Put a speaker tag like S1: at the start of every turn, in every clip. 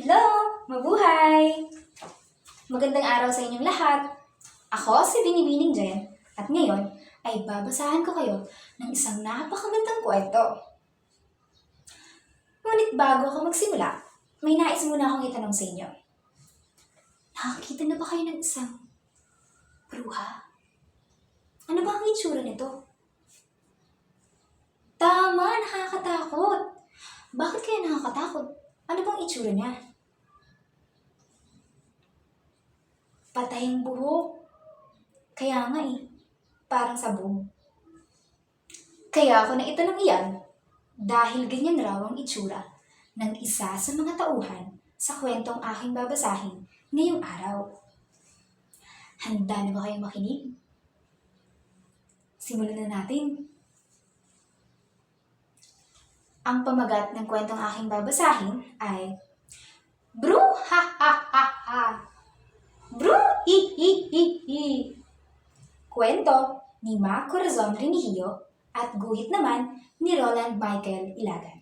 S1: Hello! Mabuhay! Magandang araw sa inyong lahat. Ako si Binibining Jen at ngayon ay babasahan ko kayo ng isang napakagandang kwento. Ngunit bago ako magsimula, may nais muna akong itanong sa inyo. Nakakita na ba kayo ng isang bruha? Ano ba ang itsura nito? Tama, nakakatakot. Bakit kaya nakakatakot? Ano bang itsura niya? Patay ang buhok. Kaya nga eh, parang sabog. Kaya ako na itanong iyan dahil ganyan raw ang itsura ng isa sa mga tauhan sa kwentong aking babasahin ngayong araw. Handa na ba kayo makinig? Simulan na natin. Ang pamagat ng kwentong aking babasahin ay Bru ha ha ha hi hi hi hi Kwento ni Ma Corazon Remigio at guhit naman ni Roland Michael Ilagan.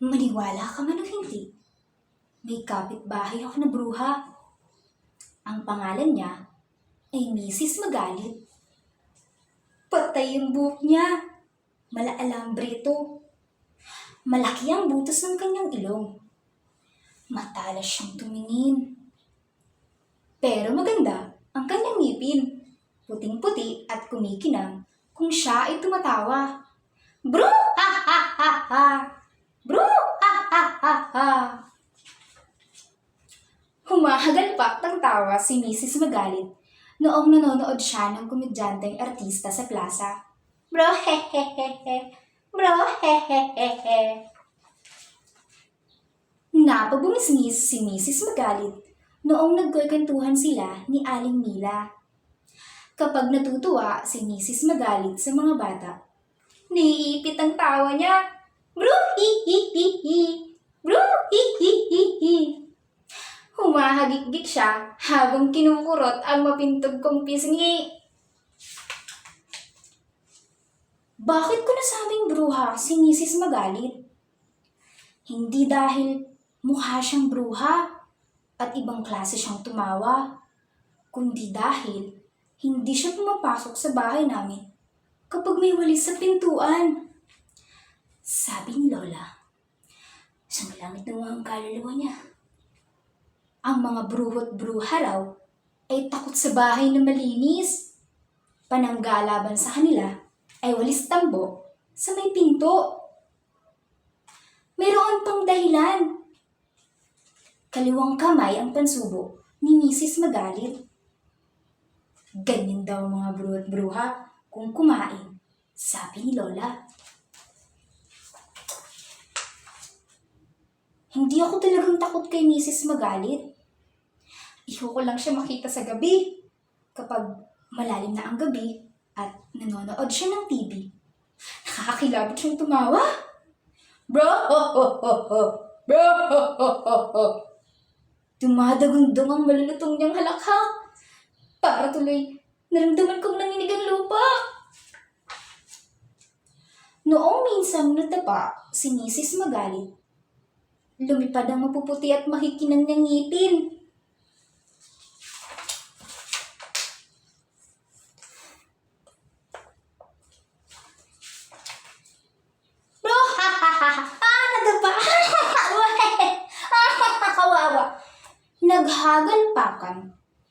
S1: Maniwala ka man o hindi, may kapitbahay ako na bruha. Ang pangalan niya ay Mrs. Magalit. Patay ang buhok niya. Malaalambre ito. Malaki ang butas ng kanyang ilong. Matalas siyang tumingin. Pero maganda ang kanyang ngipin. Puting-puti at kumikinang kung siya ay tumatawa. Bro! Ha ha ha ha! Bro! Ha ha ha ha! Humahagalpak ng tawa si Mrs. Magalit noong nanonood siya ng komedyanteng artista sa plaza. Bro, hehehehe. Bro, hehehehe. Napabumisngis si Mrs. Magalit noong nagkwentuhan sila ni Aling Mila. Kapag natutuwa si Mrs. Magalit sa mga bata, niipit ang tawa niya. Bro, hi hi hi hi. Bro, hi hi hi hi. Humahagikgik siya habang kinukurot ang mapintog kong pisngi. Bakit ko nasabing bruha si Mrs. Magalit? Hindi dahil mukha siyang bruha at ibang klase siyang tumawa, kundi dahil hindi siya pumapasok sa bahay namin kapag may walis sa pintuan. Sabi ni Lola, sa malangit na ang kaluluwa niya. Ang mga bruho't bruha raw ay takot sa bahay na malinis. Pananggalaban sa kanila ay walis tambo sa may pinto. Mayroon pang dahilan. Kaliwang kamay ang pansubo ni Mrs. Magalit. Ganyan daw mga bruha kung kumain, sabi ni Lola. Hindi ako talagang takot kay Mrs. Magalit. Iho ko lang siya makita sa gabi. Kapag malalim na ang gabi at nanonood siya ng TV. Nakakakilabot siyang tumawa. Bro, ho, ho, ho. Bro. Dumadagundong ang malulutong niyang halakhak. Para tuloy, naramdaman kong nanginig ang lupa. Noong minsang natapa si Mrs. Magalit, lumipad ang mapuputi at makikinang niyang ngipin. Bro, ha ha ha ha. Ah, nadapa. Ah, kawawa. Naghagalpakan,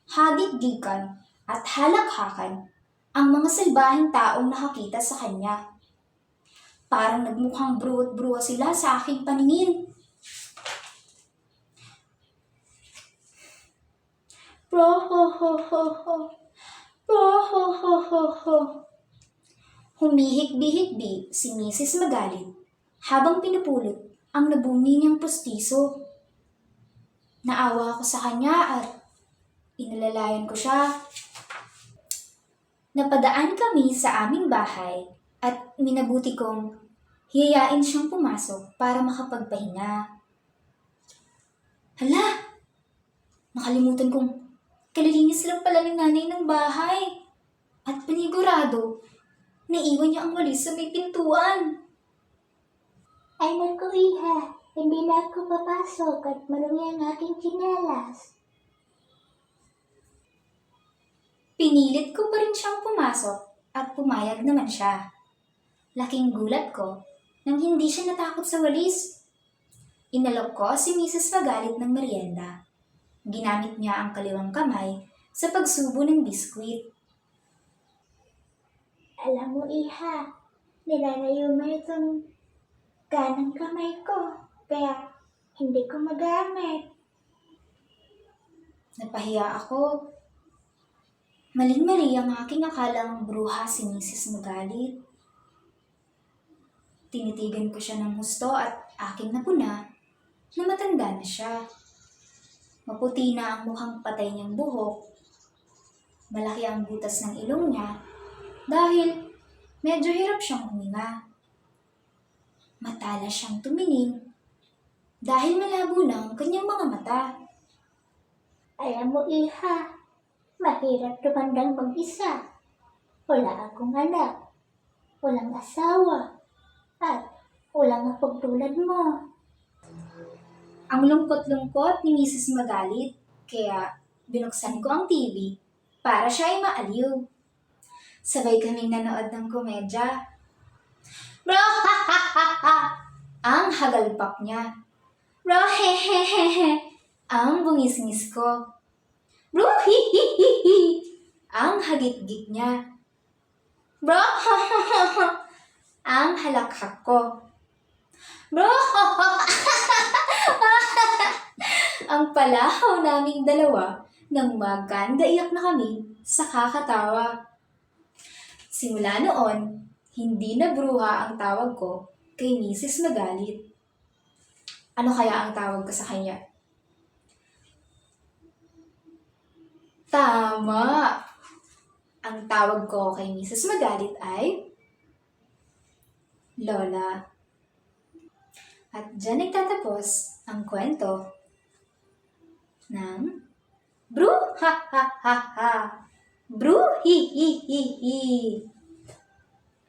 S1: hagit-gikan, at halakhakan ang mga salbahing taong nakakita sa kanya. Parang nagmukhang bruwat-bruwa sila sa aking paningin. Bro, ho, ho, ho, ho, ho, ho. Humihik-bihik-bi si Mrs. Magalit habang pinupulot ang nabungi niyang pustiso. Naawa ako sa kanya at inalalayan ko siya. Napadaan kami sa aming bahay at minabuti kong hiyayain siyang pumasok para makapagpahinga. Hala! Nakalimutan kong kalilinis lang pala ni nanay ng bahay. At panigurado, naiwan niya ang walis sa may pintuan.
S2: Ay iha. Hindi na ako papasok at marumi ang aking tsinelas.
S1: Pinilit ko pa rin siyang pumasok at pumayag naman siya. Laking gulat ko nang hindi siya natakot sa walis. Inalok ko si Mrs. Magalit ng merienda. Ginamit niya ang kaliwang kamay sa pagsubo ng biskwit.
S2: Alam mo, iha, nilalayo mo itong kanang kamay ko. Kaya hindi ko magamit.
S1: Napahiya ako. Maling-mali ang aking akalang bruha si Mrs. Magalit. Tinitigan ko siya ng gusto at aking napuna na matanda na siya. Maputi na ang mukhang patay niyang buhok. Malaki ang butas ng ilong niya dahil medyo hirap siyang huminga. Matala siyang tumingin dahil malabo na ang kanyang mga mata.
S2: Alam mo, iha, mahirap tumandang mag-isa. Wala akong anak, walang asawa, at walang apog tulad mo.
S1: Ang lungkot-lungkot ni Mrs. Magalit, kaya binuksan ko ang TV para siya ay maaliw. Sabay kaming nanood ng komedya. Bro! Ang hagalpak niya. Bro, he he he he! Ang bungis-ngis ko. Bro, hi hi hi hi! Ang hagit-git niya. Bro! Ang halakhak ko. Bro, ang palahaw naming dalawa nang magkanda iyak na kami sa kakatawa. Simula noon, hindi na bruha ang tawag ko kay Mrs. Magalit. Ano kaya ang tawag ko sa kanya? Tama! Ang tawag ko kay Mrs. Magalit ay Lola. At dyan nagtatapos ang kwento ng Bru ha ha ha ha Bru hi hi hi hi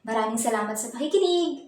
S1: Maraming salamat sa pakikinig!